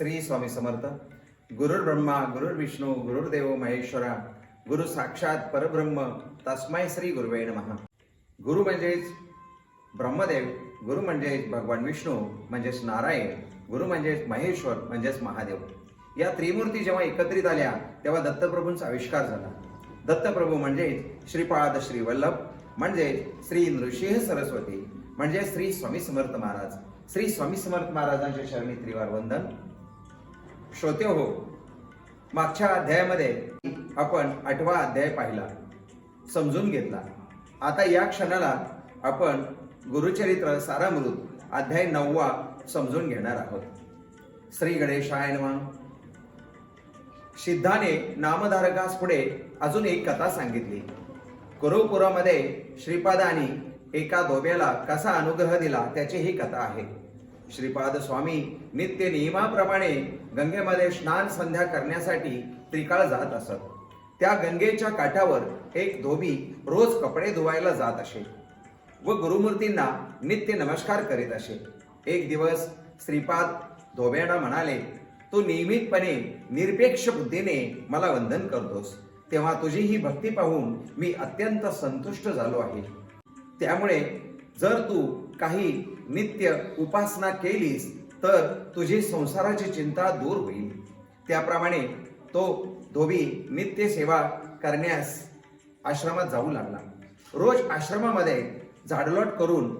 श्री स्वामी समर्थ. गुरुर् ब्रह्मा गुरुर्विष्णू गुरुर्देव महेश्वरा गुरु साक्षात परब्रह्म तस्माय श्री गुरुवे नमः. गुरु म्हणजेच ब्रह्मदेव गुरु म्हणजेच भगवान विष्णू म्हणजेच नारायण गुरु म्हणजेच महेश्वर म्हणजेच महादेव. या त्रिमूर्ती जेव्हा एकत्रित आल्या तेव्हा दत्तप्रभूंचा आविष्कार झाला. दत्तप्रभू म्हणजेच श्रीपाद श्री वल्लभ म्हणजेच श्री नृसिंह सरस्वती म्हणजे श्री स्वामी समर्थ महाराज. श्री स्वामी समर्थ महाराजांच्या शरणी त्रिवार वंदन श्रोते हो मागच्या अध्यायामध्ये आपण आठवा अध्याय पाहिला समजून घेतला. आता या क्षणाला आपण गुरुचरित्र सारामृत अध्याय नववा समजून घेणार आहोत. श्री गणेशाय नमः. सिद्धाने नामधारकास पुढे अजून एक कथा सांगितली. कुरुपुरामध्ये श्रीपादानी एका धोब्याला कसा अनुग्रह दिला त्याची ही कथा आहे. श्रीपाद स्वामी नित्य नियमाप्रमाणे गंगेमध्ये स्नान संध्या करण्यासाठी त्रिकाळ जात असत. त्या गंगेच्या काठावर एक धोबी रोज कपडे धुवायला जात असे व गुरुमूर्तींना नित्य नमस्कार करीत असे. एक दिवस श्रीपाद धोब्यांना म्हणाले तू नियमितपणे निरपेक्ष बुद्धीने मला वंदन करतोस. तेव्हा तुझी ही भक्ती पाहून मी अत्यंत संतुष्ट झालो आहे. त्यामुळे जर तू काही नित्य उपासना केलीस तर तुझी संसाराची चिंता दूर होईल. त्याप्रमाणे तो धोबी नित्य सेवा करण्यास आश्रमात जाऊ लागला. रोज आश्रमामध्ये झाडलोट करून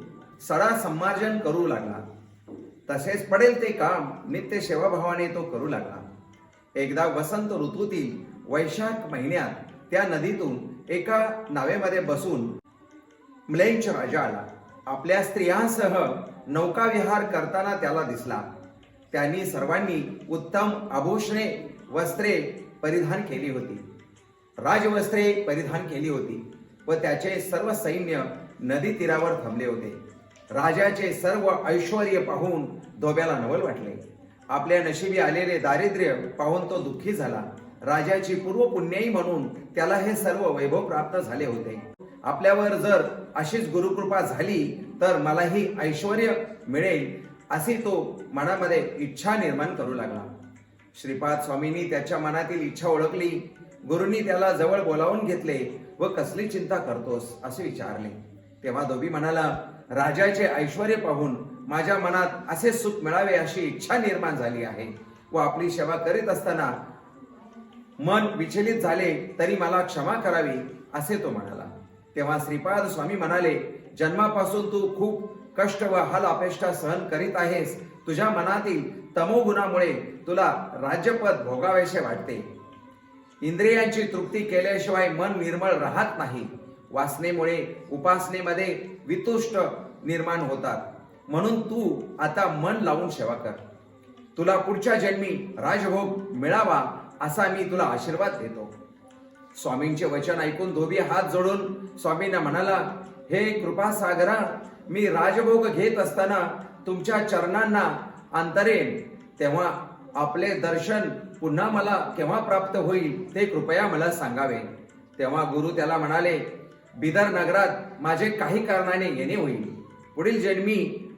सडा संमार्जन करू लागला. तसेच पडेल ते काम नित्य सेवाभावाने तो करू लागला. एकदा वसंत ऋतूतील वैशाख महिन्यात त्या नदीतून एका नावेमध्ये बसून म्लेंच राजा आला. आपल्या स्त्रियांसह नौकाविहार करताना त्याला दिसला. त्यांनी सर्वांनी उत्तम आभूषणे वस्त्रे परिधान केली होती. राजवस्त्रे परिधान केली होती व त्याचे सर्व सैन्य नदी तीरावर थांबले होते. राजाचे सर्व ऐश्वर पाहून धोब्याला नवल वाटले. आपल्या नशिबी आलेले दारिद्र्य पाहून तो दुःखी झाला. राजाची पूर्व पुण्याई म्हणून त्याला हे सर्व वैभव प्राप्त झाले होते. आपल्यावर जर अशीच गुरुकृपा झाली तर मलाही ऐश्वर मिळेल अशी तो मनामध्ये इच्छा निर्माण करू लागला. श्रीपाद स्वामींनी त्याच्या मनातील इच्छा ओळखली गुरुंनी त्याला जवळ बोलावून घेतले व कसली चिंता करतोस असे विचारले. तेव्हा धोबी म्हणाला राजाचे ऐश्वर पाहून माझ्या मनात असे सुख मिळावे अशी इच्छा निर्माण झाली आहे व आपली सेवा करीत असताना मन विचलित झाले तरी मला क्षमा करावी असे तो म्हणाला. तेव्हा श्रीपाद स्वामी म्हणाले जन्मापासून तू खूप कष्ट व हल अपेष्टा सहन करीत आहेस. तुझ्या मनातील तमोगुणामुळे तुला राज्यपद भोगावेसे वाटते. इंद्रियांची तृप्ती केल्याशिवाय मन निर्मळ राहत नाही. वासनेमुळे उपासनेमध्ये वितुष्ट निर्माण होतात. म्हणून तू आता मन लावून सेवा कर. तुला पुढच्या जन्मी राजभोग मिळावा असा मी तुला आशीर्वाद देतो. स्वामींचे वचन ऐकून धोबी हात जोडून स्वामींना म्हणाला हे कृपासागरा मी राजभोग घेत असताना तुमच्या चरणांना अंतरेन. तेव्हा आपले दर्शन पुन्हा मला केव्हा प्राप्त होईल ते कृपया मला सांगावे. तेव्हा गुरु त्याला म्हणाले बिदर नगरात माझे काही कारणाने येणे होईल. पुढील जन्मी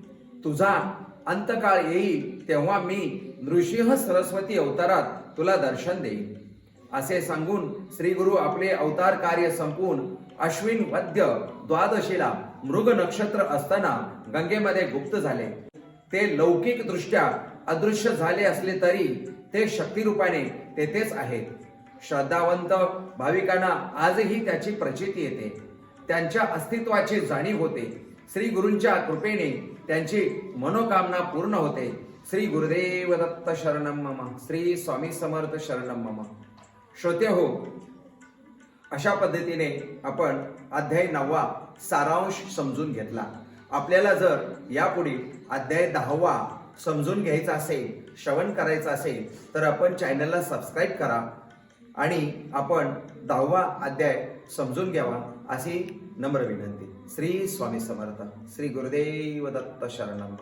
तुझा अंतकाळ येईल तेव्हा मी नृसिंह सरस्वती अवतारात तुला दर्शन देईन. असे सांगून श्री गुरु आपले अवतार कार्य संपून अश्विन वद्य द्वादशीला मृग नक्षत्र असताना गंगेमध्ये गुप्त झाले. ते लौकिक दृष्ट्या अदृश्य झाले असले तरी ते शक्तिरूपाने तेथेच आहेत. श्रद्धावंत भाविकांना आजही त्याची प्रचिती येते. त्यांच्या अस्तित्वाची जाणीव होते. श्री गुरूंच्या कृपेने त्यांची मनोकामना पूर्ण होते. श्री गुरुदेव दत्त शरणम मम. श्री स्वामी समर्थ शरणम मम. श्रोते हो अशा पद्धतीने आपण अध्याय नववा सारांश समजून घेतला. आपल्याला जर यापुढे अध्याय दहावा समजून घ्यायचा असेल श्रवण करायचं असेल तर आपण चॅनलला सबस्क्राईब करा आणि आपण दहावा अध्याय समजून घ्यावा अशी नम्र विनंती. श्री स्वामी समर्थ. श्री गुरुदेव दत्त शरणम